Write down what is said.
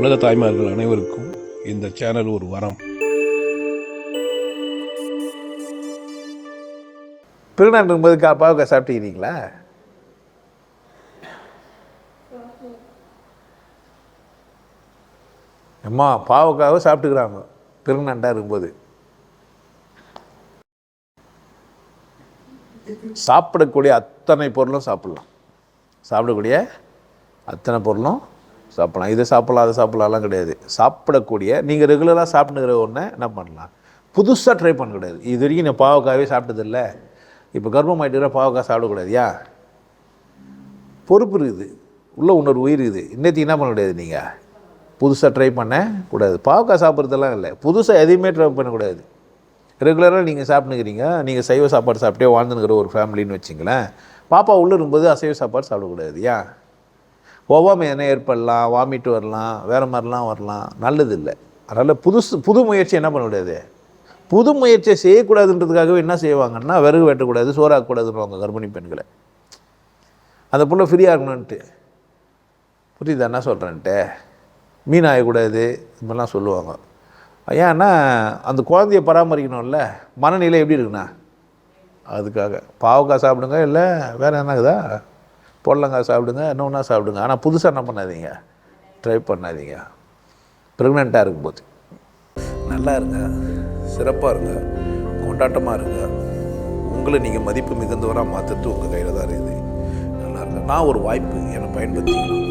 உலக தாய்மார்கள் அனைவருக்கும் இந்த சேனல் ஒரு வரம். பிறநாள் இருக்கும்போது கா பாவக்காய் சாப்பிட்டுக்கிறீங்களா? அம்மா பாவக்காவை சாப்பிட்டுக்கிறாங்க. பிறநாண்டா இருக்கும்போது சாப்பிடக்கூடிய அத்தனை பொருளும் சாப்பிடலாம். சாப்பிடக்கூடிய அத்தனை பொருளும் சாப்பிட்லாம். இதை சாப்பிட்லாம் அதை சாப்பிட்லாம்லாம் கிடையாது. சாப்பிடக்கூடிய நீங்கள் ரெகுலராக சாப்பிட்டுக்கிற ஒன்றை என்ன பண்ணலாம்? புதுசாக ட்ரை பண்ண கிடையாது இது வரைக்கும் நான் பாவக்காவே சாப்பிட்டதில்ல. இப்போ கர்ப்பம் ஆகிட்டுக்கிற பாவக்காய் சாப்பிடக்கூடாதியா பொறுப்பு இருக்குது. உள்ள இன்னொரு உயிர் இருக்குது. இன்னத்துக்கு என்ன பண்ண முடியாது நீங்கள் புதுசாக ட்ரை பண்ண கூடாது பாவக்காய் சாப்பிட்றதெல்லாம் இல்லை. புதுசாக எதையுமே ட்ரை பண்ணக்கூடாது. ரெகுலராக நீங்கள் சாப்பிட்டுக்கிறீங்க. நீங்கள் சைவ சாப்பாடு சாப்பிட்டே வாழ்ந்துனுக்கிற ஒரு ஃபேமிலின்னு வச்சிங்களேன். பாப்பா உள்ளே இருக்கும்போது அசைவ சாப்பாடு சாப்பிடக்கூடாது. ஏன்? ஒவ்வாமை என்ன ஏற்படலாம் வாமிட் வரலாம் வேறு மாதிரிலாம் வரலாம். நல்லது இல்லை அதனால் புதுசு புது முயற்சி என்ன பண்ண முடியாது? புது முயற்சியை செய்யக்கூடாதுன்றதுக்காகவே என்ன செய்வாங்கன்னா விறகு வெட்டக்கூடாது சோறாக்கக்கூடாதுன்னுவாங்க கர்ப்பிணி பெண்களை. அந்த புள்ள ஃப்ரீயாக இருக்கணுன்ட்டு புரியுதா? என்ன சொல்கிறேன்ட்டு மீன் ஆகக்கூடாது இது மாதிரிலாம் சொல்லுவாங்க. ஏன்னா அந்த குழந்தைய பராமரிக்கணும்ல மனநிலை எப்படி இருக்குண்ணா? அதுக்காக. பாவக்காய் சாப்பிடுங்க இல்லை வேறு என்னக்குதா பொடலங்காய் சாப்பிடுங்க இன்னொன்னா சாப்பிடுங்க. ஆனால் புதுசாக என்ன பண்ணாதீங்க. ட்ரை பண்ணாதீங்க. ப்ரெக்னெண்ட்டாக இருக்கும்போது நல்லா இருங்க. சிறப்பாக இருங்க. கொண்டாட்டமாக இருங்க. உங்களை நீங்கள் மதிப்பு மிகுந்தவராக மாற்றுறது உங்கள் கையில் தான் இருக்குது. நல்லா இருங்க. நான் ஒரு வாய்ப்பு என்னை பயன்படுத்திக்கணும்.